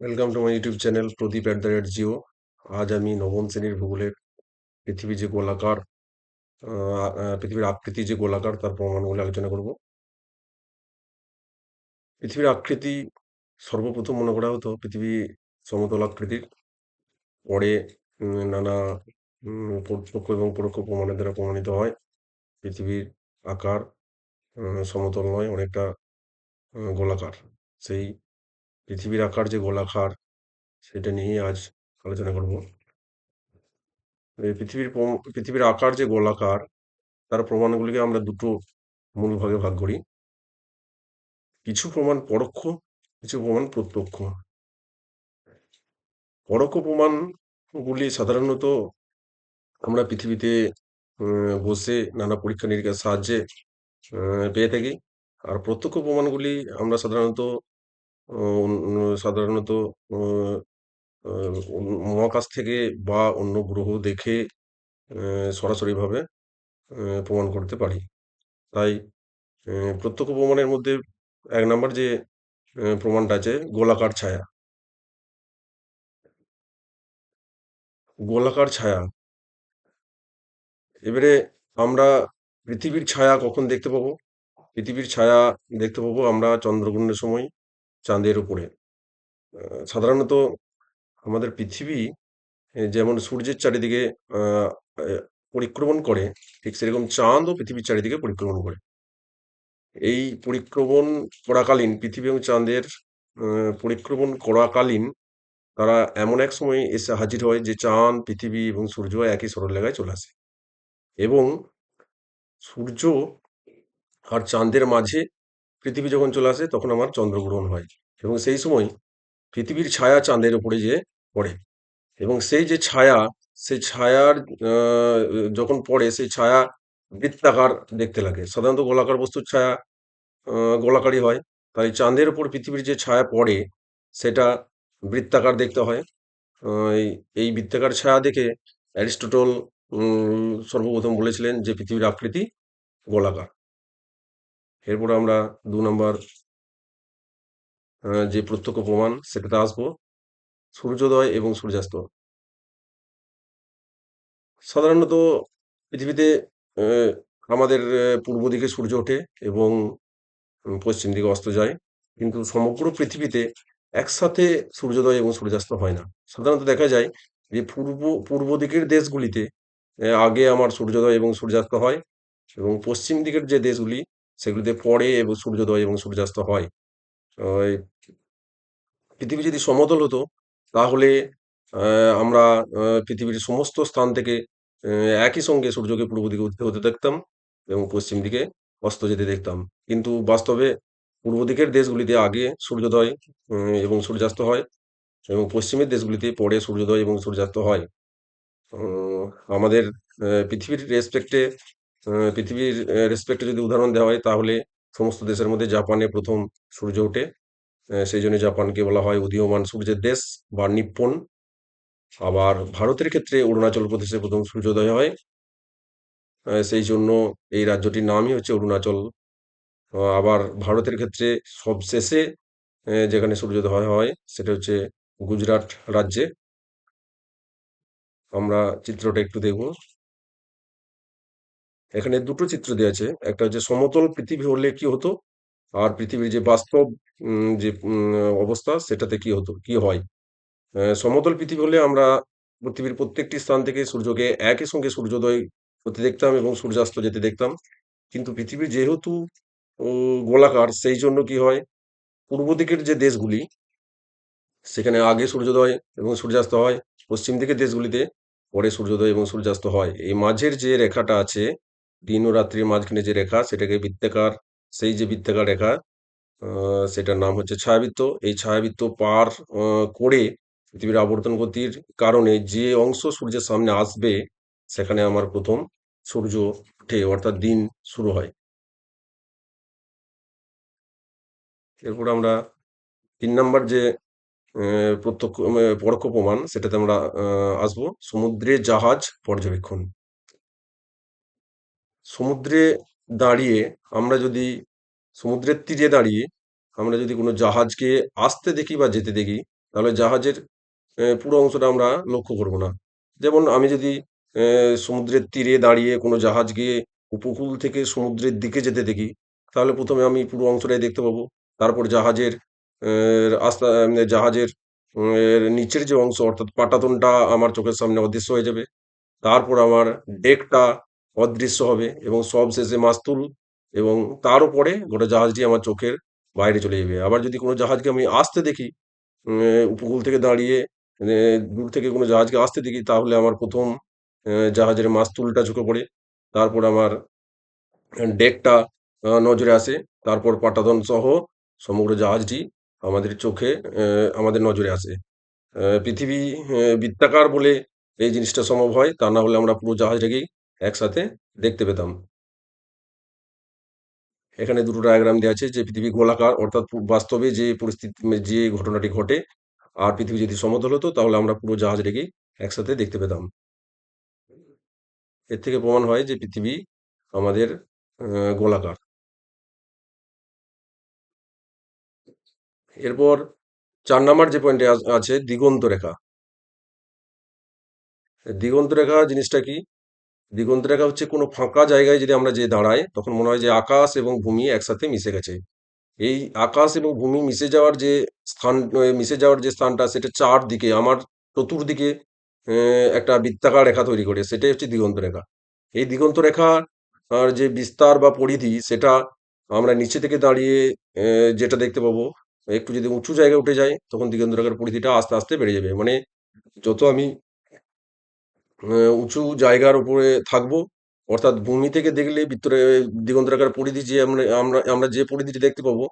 Welcome to my YouTube channel Pradeep at the rate Jio আজ আমি নবম শ্রেণির ভূগোলের পৃথিবী যে গোলাকার পৃথিবীর আকৃতি যে গোলাকার, তার প্রমাণগুলো আলোচনা করব। পৃথিবীর আকৃতি সর্বপ্রথম মনে করা হতো পৃথিবী সমতল আকৃতির। পরে নানা প্রত্যক্ষ এবং পরোক্ষ প্রমাণের দ্বারা প্রমাণিত হয় পৃথিবীর আকার সমতল নয়, অনেকটা গোলাকার। সেই পৃথিবীর আকার যে গোলাকার, সেটা নিয়ে আজ আলোচনা করব। পৃথিবীর পৃথিবীর আকার যে গোলাকার, তার প্রমাণগুলিকে আমরা দুটো মূল ভাগে ভাগ করি। কিছু প্রমাণ পরোক্ষ, কিছু প্রমাণ প্রত্যক্ষ। পরোক্ষ প্রমাণগুলি সাধারণত আমরা পৃথিবীতে বসে নানা পরীক্ষা নিরীক্ষার সাহায্যে পেয়ে থাকি। আর প্রত্যক্ষ প্রমাণগুলি আমরা সাধারণত সাধারণত মহাকাশ থেকে বা অন্য গ্রহ দেখে সরাসরিভাবে প্রমাণ করতে পারি। তাই প্রত্যক্ষ প্রমাণের মধ্যে এক নাম্বার যে প্রমাণটা আছে, গোলাকার ছায়া। গোলাকার ছায়া। এবারে আমরা পৃথিবীর ছায়া কখন দেখতে পাবো? পৃথিবীর ছায়া দেখতে পাবো আমরা চন্দ্রগ্রহণের সময়। চাঁদের উপরে। সাধারণত আমাদের পৃথিবী যেমন সূর্যের চারিদিকে পরিক্রমণ করে, ঠিক সেরকম চাঁদও পৃথিবীর চারিদিকে পরিক্রমণ করে। এই পরিক্রমণ করাকালীন, পৃথিবী এবং চাঁদের পরিক্রমণ করাকালীন তারা এমন এক সময় এসে হাজির হয় যে চাঁদ, পৃথিবী এবং সূর্য একই সরলরেখায় চলে আসে। এবং সূর্য আর চাঁদের মাঝে পৃথিবী যখন চলে আসে, তখন আমার চন্দ্রগ্রহণ হয় এবং সেই সময় পৃথিবীর ছায়া চাঁদের উপরে যেয়ে পড়ে এবং সেই যে ছায়া, সেই ছায়ার যখন পড়ে, সেই ছায়া বৃত্তাকার দেখতে লাগে। সাধারণত গোলাকার বস্তুর ছায়া গোলাকারই হয়। তাই চাঁদের উপর পৃথিবীর যে ছায়া পড়ে, সেটা বৃত্তাকার দেখতে হয়। এই- বৃত্তাকার ছায়া দেখে অ্যারিস্টটল সর্বপ্রথম বলেছিলেন যে পৃথিবীর আকৃতি গোলাকার। এরপর আমরা দু নম্বর যে প্রত্যক্ষ প্রমাণ, সেটাতে আসব। সূর্যোদয় এবং সূর্যাস্ত। সাধারণত পৃথিবীতে আমাদের পূর্ব দিকে সূর্য ওঠে এবং পশ্চিম দিকে অস্ত যায়। কিন্তু সমগ্র পৃথিবীতে একসাথে সূর্যোদয় এবং সূর্যাস্ত হয় না। সাধারণত দেখা যায় যে পূর্ব পূর্ব দিকের দেশগুলিতে আগে আমার সূর্যোদয় এবং সূর্যাস্ত হয় এবং পশ্চিম দিকের যে দেশগুলি সেগুলিতে পরে এবং সূর্যোদয় এবং সূর্যাস্ত হয়। পৃথিবী যদি সমতল হতো, তাহলে আমরা পৃথিবীর সমস্ত স্থান থেকে একই সঙ্গে সূর্যকে পূর্ব দিকে উঠতে হতে দেখতাম এবং পশ্চিম দিকে অস্ত যেতে দেখতাম। কিন্তু বাস্তবে পূর্ব দিকের দেশগুলিতে আগে সূর্যোদয় এবং সূর্যাস্ত হয় এবং পশ্চিমের দেশগুলিতে পরে সূর্যোদয় এবং সূর্যাস্ত হয়। আমাদের পৃথিবীর রেসপেক্টে পৃথিবীর রেসপেক্টে যদি উদাহরণ দেওয়া হয়, তাহলে সমস্ত দেশের মধ্যে জাপানে প্রথম সূর্য ওঠে। সেই জন্য জাপানকে বলা হয় উদীয়মান সূর্যের দেশ বা নিপ্পন। আবার ভারতের ক্ষেত্রে অরুণাচল প্রদেশে প্রথম সূর্যোদয় হয়। সেই জন্য এই রাজ্যটির নামই হচ্ছে অরুণাচল। আবার ভারতের ক্ষেত্রে সবশেষে যেখানে সূর্যোদয় হয় হয়, সেটা হচ্ছে গুজরাট রাজ্যে। আমরা চিত্রটা একটু দেখব। এখানে দুটো চিত্র দেওয়া আছে। একটা হচ্ছে সমতল পৃথিবী হলে কি হতো? আর পৃথিবীর যে বাস্তব যে অবস্থা, সেটাতে কি হতো, কি হয়? সমতল পৃথিবী হলে আমরা পৃথিবীর প্রত্যেকটি স্থান থেকে সূর্যকে একই সঙ্গে সূর্যোদয় হতে দেখতাম এবং সূর্যাস্ত যেতে দেখতাম। কিন্তু পৃথিবী যেহেতু গোলাকার, সেই জন্য কি হয়? পূর্ব দিকের যে দেশগুলি, সেখানে আগে সূর্যোদয় এবং সূর্যাস্ত হয়, পশ্চিম দিকের দেশগুলিতে পরে সূর্যোদয় এবং সূর্যাস্ত হয়। এই মাঝের যে রেখাটা আছে দিন ও রাত্রির মাঝখানে যে রেখা, সেটাকে বৃত্তাকার, সেই যে বৃত্তাকার রেখা সেটার নাম হচ্ছে ছায়াবৃত্ত। এই ছায়াবৃত্ত পার করে পৃথিবীর আবর্তন গতির কারণে যে অংশ সূর্যের সামনে আসবে, সেখানে আমার প্রথম সূর্য ওঠে, অর্থাৎ দিন শুরু হয়। এরপর আমরা তিন নম্বর যে প্রত্যক্ষ পরোক্ষ প্রমাণ, সেটাতে আমরা আসব। সমুদ্রে জাহাজ পর্যবেক্ষণ। সমুদ্রে দাঁড়িয়ে আমরা যদি সমুদ্রের তীরে দাঁড়িয়ে আমরা যদি কোনো জাহাজকে আসতে দেখি বা যেতে দেখি তাহলে জাহাজের পুরো অংশটা আমরা লক্ষ্য করব না। যেমন আমি যদি সমুদ্রের তীরে দাঁড়িয়ে কোনো জাহাজকে উপকূল থেকে সমুদ্রের দিকে যেতে দেখি, তাহলে প্রথমে আমি পুরো অংশটাই দেখতে পাবো। তারপর জাহাজের আস্তা জাহাজের নিচের যে অংশ অর্থাৎ পাটাতনটা আমার চোখের সামনে অদৃশ্য হয়ে যাবে। তারপর আমার ডেকটা অদৃশ্য হবে এবং সব শেষে মাস্তুল এবং তার উপরে গোটা জাহাজটি আমার চোখের বাইরে চলে যাবে। আবার যদি কোনো জাহাজকে আমি আসতে দেখি উপকূল থেকে দাঁড়িয়ে দূর থেকে কোনো জাহাজকে আসতে দেখি, তাহলে আমার প্রথম জাহাজের মাস্তুলটা চোখে পড়ে। তারপর আমার ডেকটা নজরে আসে। তারপর পাটাতন সহ সমগ্র জাহাজটি আমাদের চোখে আমাদের নজরে আসে। পৃথিবী বৃত্তাকার বলে এই জিনিসটা সম্ভব হয়। তা না হলে আমরা পুরো জাহাজটাকেই একসাথে দেখতে পেতাম। এখানে দুটো ডায়াগ্রাম দেয়া আছে যে পৃথিবী গোলাকার, অর্থাৎ বাস্তবে যে পরিস্থিতি যে ঘটনাটি ঘটে আর পৃথিবী যদি সমতল হতো, তাহলে আমরা পুরো জাহাজটাকেই একসাথে দেখতে পেতাম। এর থেকে প্রমাণ হয় যে পৃথিবী আমাদের গোলাকার। এরপর চার নাম্বার যে পয়েন্টে আছে দিগন্ত রেখা। দিগন্ত রেখা জিনিসটা কি? দিগন্ত রেখা হচ্ছে কোনো ফাঁকা জায়গায় যদি আমরা যেয়ে দাঁড়াই, তখন মনে হয় যে আকাশ এবং ভূমি একসাথে মিশে গেছে। এই আকাশ এবং ভূমি মিশে যাওয়ার যে স্থান মিশে যাওয়ার যে স্থানটা সেটা চারদিকে আমার চতুর্দিকে একটা বৃত্তাকার রেখা তৈরি করে। সেটাই হচ্ছে দিগন্ত রেখা। এই দিগন্ত রেখার যে বিস্তার বা পরিধি সেটা আমরা নিচে থেকে দাঁড়িয়ে যেটা দেখতে পাবো, একটু যদি উঁচু জায়গায় উঠে যায় তখন দিগন্ত রেখার পরিধিটা আস্তে, আস্তে বেড়ে যাবে। মানে যত আমি উঁচু জায়গার উপরে থাকব, অর্থাৎ ভূমি থেকে দেখলে ভিতরে দিগন্ত রেখার পরিধি যে আমরা আমরা আমরা যে পরিধিটি দেখতে পাবো,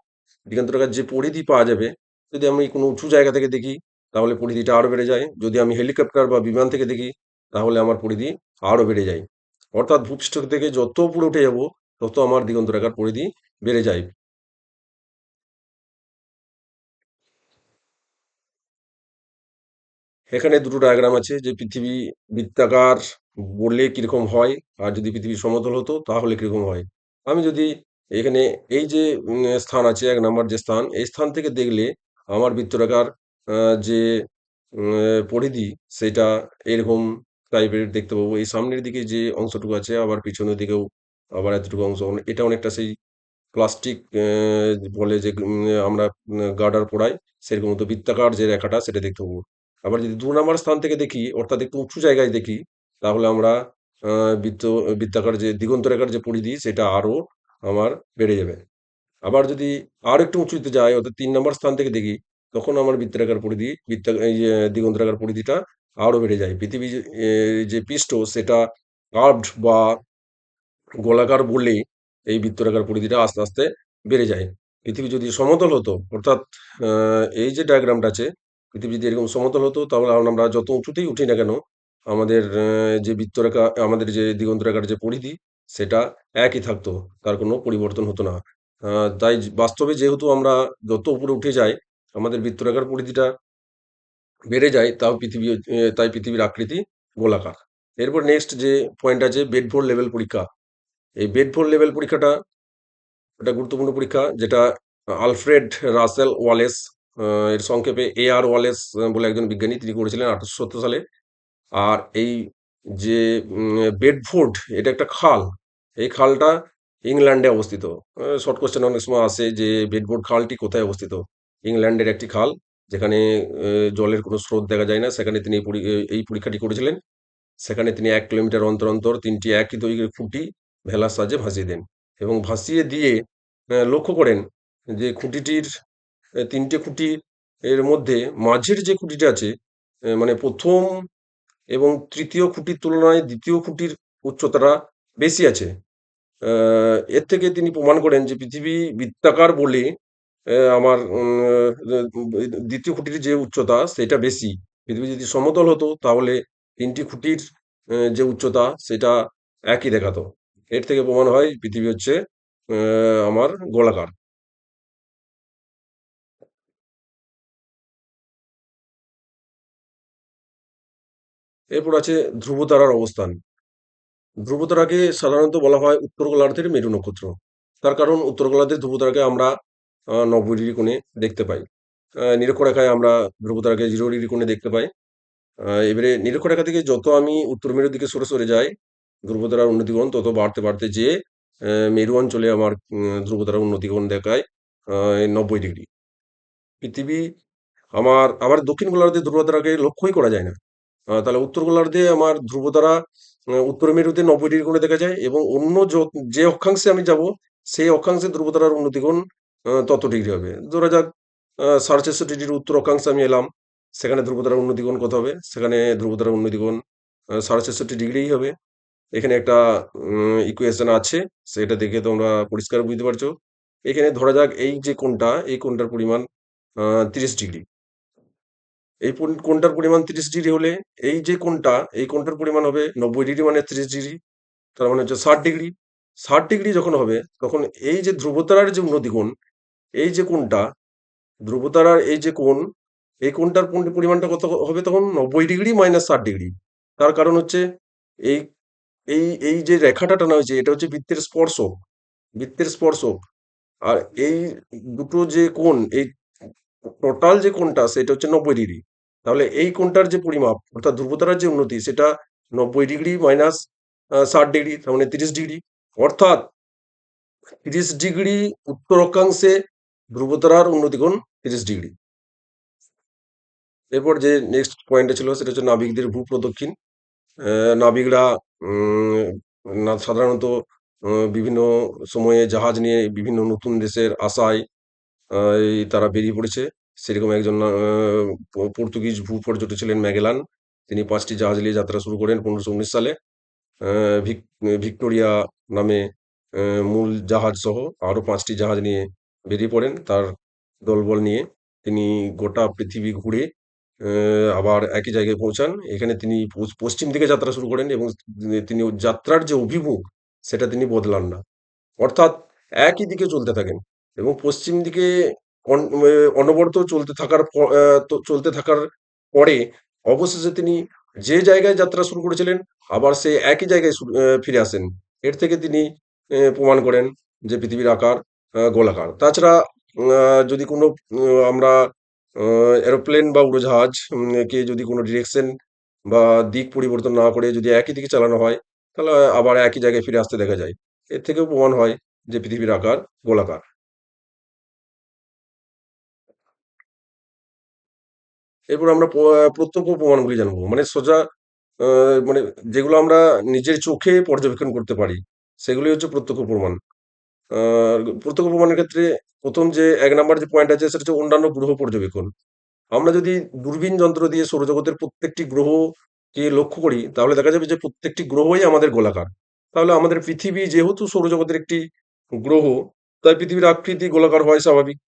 দিগন্ত রেখার যে পরিধি পাওয়া যাবে, যদি আমি কোনো উঁচু জায়গা থেকে দেখি, তাহলে পরিধিটা আরও বেড়ে যায়। যদি আমি হেলিকপ্টার বা বিমান থেকে দেখি, তাহলে আমার পরিধি আরও বেড়ে যায়। অর্থাৎ ভূপৃষ্ঠ থেকে যত উপরে উঠে যাব, তত আমার দিগন্ত রেখার পরিধি বেড়ে যায়। এখানে দুটো ডায়াগ্রাম আছে যে পৃথিবী বৃত্তাকার বললে কীরকম হয়, আর যদি পৃথিবী সমতল হতো তাহলে কীরকম হয়। আমি যদি এখানে এই যে স্থান আছে এক নাম্বার যে স্থান, এই স্থান থেকে দেখলে আমার বৃত্তরেখার আ যে পরিধি সেটা এরকম টাইপের দেখতে পাবো। এই সামনের দিকে যে অংশটুকু আছে আবার পিছনের দিকেও আবার এতটুকু অংশ এটা অনেকটা সেই প্লাস্টিক বলে যে আমরা গার্ডার পোড়াই, সেরকম মতো বৃত্তাকার যে রেখাটা সেটা দেখতে পাবো। আবার যদি ২ নাম্বার স্থান থেকে দেখি, অর্থাৎ একটু উঁচু জায়গায় দেখি, তাহলে আমরা বৃত্ত বৃত্তাকার যে দিগন্ত রেখার যে পরিধি সেটা আরও আমার বেড়ে যাবে। আবার যদি আরেকটু উঁচুতে যাই, অর্থাৎ তিন নাম্বার স্থান থেকে দেখি, তখন আমার বৃত্তাকার পরিধি বৃত্তা দিগন্ত রেখার পরিধিটা আরও বেড়ে যায়। পৃথিবী যে পৃষ্ঠ সেটা কার্ভড বা গোলাকার বলে এই বৃত্তরেখার পরিধিটা আস্তে, আস্তে বেড়ে যায়। পৃথিবী যদি সমতল হতো, অর্থাৎ এই যে ডায়াগ্রামটা আছে, পৃথিবী যদি এরকম সমতল হতো তাহলে আমরা যত উঁচুতেই উঠি না কেন, আমাদের যে বৃত্তরেখা আমাদের যে দিগন্ত রেখার যে পরিধি, সেটা একই থাকতো। তার কোনো পরিবর্তন হতো না। তাই বাস্তবে যেহেতু আমরা যত উপরে উঠে যাই, আমাদের বৃত্তরেখার পরিধিটা বেড়ে যায়, তাও পৃথিবী তাই পৃথিবীর আকৃতি গোলাকার। এরপর নেক্সট যে পয়েন্ট আছে বেডফোর্ড লেভেল পরীক্ষা। এই বেডফোর্ড লেভেল পরীক্ষাটা একটা গুরুত্বপূর্ণ পরীক্ষা যেটা আলফ্রেড রাসেল ওয়ালেস এর সংক্ষেপে এ আর ওয়ালেস বলে একজন বিজ্ঞানী তিনি করেছিলেন ১৮৭০ সালে। আর এই যে বেডফোর্ড এটা একটা খাল। এই খালটা ইংল্যান্ডে অবস্থিত। শর্ট কোয়েশ্চেন অনেক সময় আসে যে বেডফোর্ড খালটি কোথায় অবস্থিত? ইংল্যান্ডের একটি খাল যেখানে জলের কোনো স্রোত দেখা যায় না। সেখানে তিনি এই পরীক্ষাটি করেছিলেন। সেখানে তিনি এক কিলোমিটার অন্তর, অন্তর তিনটি একই দৈর্ঘ্যের খুঁটি ভেলার সাহায্যে ভাসিয়ে দেন এবং ভাসিয়ে দিয়ে লক্ষ্য করেন যে খুঁটিটির ৩ খুঁটি এর মধ্যে মাঝের যে খুঁটিটা আছে মানে প্রথম এবং তৃতীয় খুঁটির তুলনায় দ্বিতীয় খুঁটির উচ্চতাটা বেশি আছে। এর থেকে তিনি প্রমাণ করেন যে পৃথিবী বৃত্তাকার বলে আমার দ্বিতীয় খুঁটির যে উচ্চতা সেটা বেশি। পৃথিবী যদি সমতল হতো তাহলে তিনটি খুঁটির যে উচ্চতা সেটা একই দেখাতো। এর থেকে প্রমাণ হয় পৃথিবী হচ্ছে আমার গোলাকার। এরপর আছে ধ্রুবতারার অবস্থান। ধ্রুবতারাকে সাধারণত বলা হয় উত্তর গোলার্ধের মেরু নক্ষত্র। তার কারণ উত্তর গোলার্ধের ধ্রুবতারাকে আমরা নব্বই ডিগ্রি কোণে দেখতে পাই। নিরক্ষরেখায় আমরা ধ্রুবতারাকে জিরো ডিগ্রি কোণে দেখতে পাই এবারে নিরক্ষরেখা থেকে যত আমি উত্তর মেরুর দিকে সরে সরে যাই, ধ্রুবতারার উন্নতিকোণ তত বাড়তে বাড়তে যে মেরু অঞ্চলে আমার ধ্রুবতারার উন্নতিকোণ দেখায় নব্বই ডিগ্রি পৃথিবী আমার, আবার দক্ষিণ গোলার্ধের ধ্রুবতারাকে লক্ষ্যই করা যায় না তাহলে উত্তর গোলার্ধে আমার ধ্রুবতারা উত্তর মেরুতে নব্বই ডিগ্রি কোণে দেখা যায় এবং অন্য য- অক্ষাংশে আমি যাব, সেই অক্ষাংশে ধ্রুবতারার উন্নতিকোণ তত ডিগ্রি হবে। ধরা যাক সাড়ে চারশো ডিগ্রির উত্তর অক্ষাংশে আমি এলাম, সেখানে ধ্রুবতারার উন্নতিকোণ কত হবে? সেখানে ধ্রুবতারার উন্নতিকোণ সাড়ে চারষট্টি ডিগ্রিই হবে। এখানে একটা ইকুয়েশন আছে, সেটা দেখে তোমরা পরিষ্কার বুঝতে পারছ। এখানে ধরা যাক এই যে কোনটা এই কোনটার পরিমাণ তিরিশ ডিগ্রি। এই কোনটার পরিমাণ তিরিশ ডিগ্রি হলে, এই যে কোনটা, এই কোনটার পরিমাণ হবে নব্বই ডিগ্রি মানে তিরিশ ডিগ্রি, তার মানে হচ্ছে ষাট ডিগ্রি। ষাট ডিগ্রি যখন হবে, তখন এই যে ধ্রুবতারার যে উন্নতি কোণ এই যে কোনটা, ধ্রুবতারার এই যে কোণ, এই কোণটার পরি- পরিমাণটা কত হবে তখন? নব্বই ডিগ্রি মাইনাস ষাট ডিগ্রি। তার কারণ হচ্ছে, এই এই এই যে রেখাটা টানা হয়েছে, এটা হচ্ছে বৃত্তের স্পর্শক বৃত্তের স্পর্শক। আর এই দুটো যে কোণ, এই টোটাল যে কোণটা সেটা হচ্ছে নব্বই ডিগ্রি। তাহলে এই কোণটার যে পরিমাপ অর্থাৎ ধ্রুবতারার যে উন্নতি সেটা নব্বই ডিগ্রি মাইনাস ষাট ডিগ্রি তার মানে তিরিশ ডিগ্রি। অর্থাৎ তিরিশ ডিগ্রি উত্তর অক্ষাংশে ধ্রুবতারার উন্নতিকোণ তিরিশ ডিগ্রি। এরপর যে নেক্সট পয়েন্টটা ছিল সেটা হচ্ছে নাবিকদের ভূপ্রদক্ষিণ আহ, নাবিকরা সাধারণত বিভিন্ন সময়ে জাহাজ নিয়ে বিভিন্ন নতুন দেশের আশায় তারা বেরিয়ে পড়েছে। সেরকম একজন পর্তুগিজ ভূপর্যটক ছিলেন ম্যাগেলান। তিনি পাঁচটি জাহাজ নিয়ে যাত্রা শুরু করেন পনেরোশো উনিশ সালে। ভিক্টোরিয়া নামে মূল জাহাজ সহ আরও পাঁচটি জাহাজ নিয়ে বেরিয়ে পড়েন তার দলবল নিয়ে। তিনি গোটা পৃথিবী ঘুরে আবার একই জায়গায় পৌঁছান। এখানে তিনি পশ্চিম দিকে যাত্রা শুরু করেন এবং তিনি যাত্রার যে অভিমুখ, সেটা তিনি বদলান না। অর্থাৎ একই দিকে চলতে থাকেন। এবং পশ্চিম দিকে অন- অনবরত চলতে থাকার চলতে থাকার পরে অবশেষে তিনি যে জায়গায় যাত্রা শুরু করেছিলেন, আবার সেই একই জায়গায় ফিরে আসেন। এর থেকে তিনি প্রমাণ করেন যে পৃথিবীর আকার গোলাকার। তাছাড়া যদি কোনো আমরা এরোপ্লেন বা উড়োজাহাজ কে যদি কোনো ডিরেকশন বা দিক পরিবর্তন না করে যদি একই দিকে চালানো হয়, তাহলে আবার একই জায়গায় ফিরে আসতে দেখা যায়। এর থেকেও প্রমাণ হয় যে পৃথিবীর আকার গোলাকার। এরপর আমরা প্রত্যক্ষ প্রমাণগুলি জানব। মানে সোজা মানে যেগুলো আমরা নিজের চোখে পর্যবেক্ষণ করতে পারি সেগুলি হচ্ছে প্রত্যক্ষ প্রমাণ। প্রত্যক্ষ প্রমাণের ক্ষেত্রে প্রথম যে এক নাম্বার যে পয়েন্ট আছে, সেটা হচ্ছে অন্যান্য গ্রহ পর্যবেক্ষণ। আমরা যদি দূরবীন যন্ত্র দিয়ে সৌরজগতের প্রত্যেকটি গ্রহকে লক্ষ্য করি, তাহলে দেখা যাবে যে প্রত্যেকটি গ্রহই আমাদের গোলাকার। তাহলে আমাদের পৃথিবী যেহেতু সৌরজগতের একটি গ্রহ, তাই পৃথিবীর আকৃতি গোলাকার হয় স্বাভাবিক।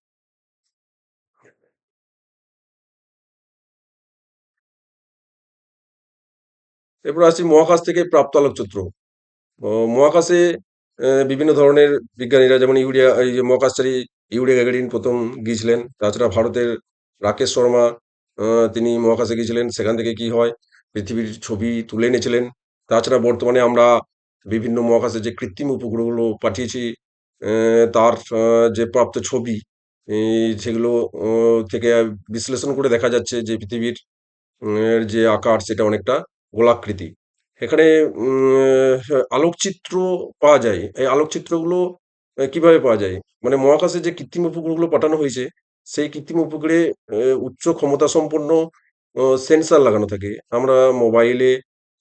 এরপর আসছি মহাকাশ থেকে প্রাপ্ত আলোকচিত্র। মহাকাশে বিভিন্ন ধরনের বিজ্ঞানীরা, যেমন ইউরিয়া, এই যে মহাকাশচারী ইউরিয়া গ্যাগারিন প্রথম গিয়েছিলেন। তাছাড়া ভারতের রাকেশ শর্মা তিনি মহাকাশে গিয়েছিলেন। সেখান থেকে কি হয়? পৃথিবীর ছবি তুলে এনেছিলেন। তাছাড়া বর্তমানে আমরা বিভিন্ন মহাকাশে যে কৃত্রিম উপগ্রহগুলো পাঠিয়েছি তার যে প্রাপ্ত ছবি সেগুলো থেকে বিশ্লেষণ করে দেখা যাচ্ছে যে পৃথিবীর যে আকার, সেটা অনেকটা গোলাকৃতি। এখানে আলোকচিত্র পাওয়া যায়। এই আলোকচিত্রগুলো কীভাবে পাওয়া যায়? মানে মহাকাশে যে কৃত্রিম উপগ্রহগুলো পাঠানো হয়েছে, সেই কৃত্রিম উপগ্রহে উচ্চ ক্ষমতা সম্পন্ন সেন্সার লাগানো থাকে। আমরা মোবাইলে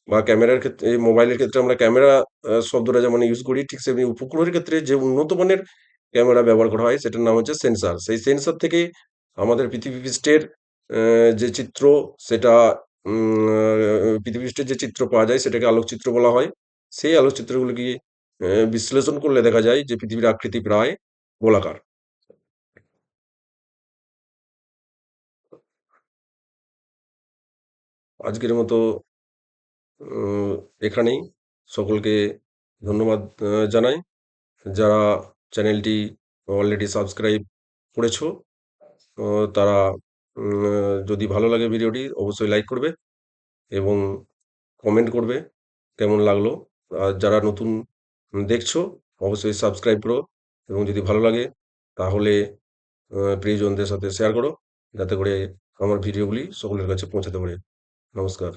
বা ক্যামেরার ক্ষেত্রে মোবাইলের ক্ষেত্রে আমরা ক্যামেরা শব্দটা যেমন ইউজ করি, ঠিক সেমনি উপগ্রহের ক্ষেত্রে যে উন্নত মানের ক্যামেরা ব্যবহার করা হয়, সেটার নাম হচ্ছে সেন্সার। সেই সেন্সার থেকে আমাদের পৃথিবী পৃষ্ঠের যে চিত্র, সেটা উম, আহ, পৃথিবী পৃষ্ঠের যে চিত্র পাওয়া যায় সেটাকে আলোকচিত্র বলা হয়। সেই আলোকচিত্রগুলোকে বিশ্লেষণ করলে দেখা যায় যে পৃথিবীর আকৃতি প্রায় গোলাকার। আজকের মতো এখানেই। সকলকে ধন্যবাদ জানাই। যারা চ্যানেলটি অলরেডি সাবস্ক্রাইব করেছ তারা যদি ভালো লাগে ভিডিওটি, অবশ্যই লাইক করবে এবং কমেন্ট করবে কেমন লাগল। আর যারা নতুন দেখছ, অবশ্যই সাবস্ক্রাইব করো এবং যদি ভালো লাগে, তাহলে প্রিয়জনদের সাথে শেয়ার করো, যাতে করে আমার ভিডিওগুলি সকলের কাছে পৌঁছাতে পারে। নমস্কার।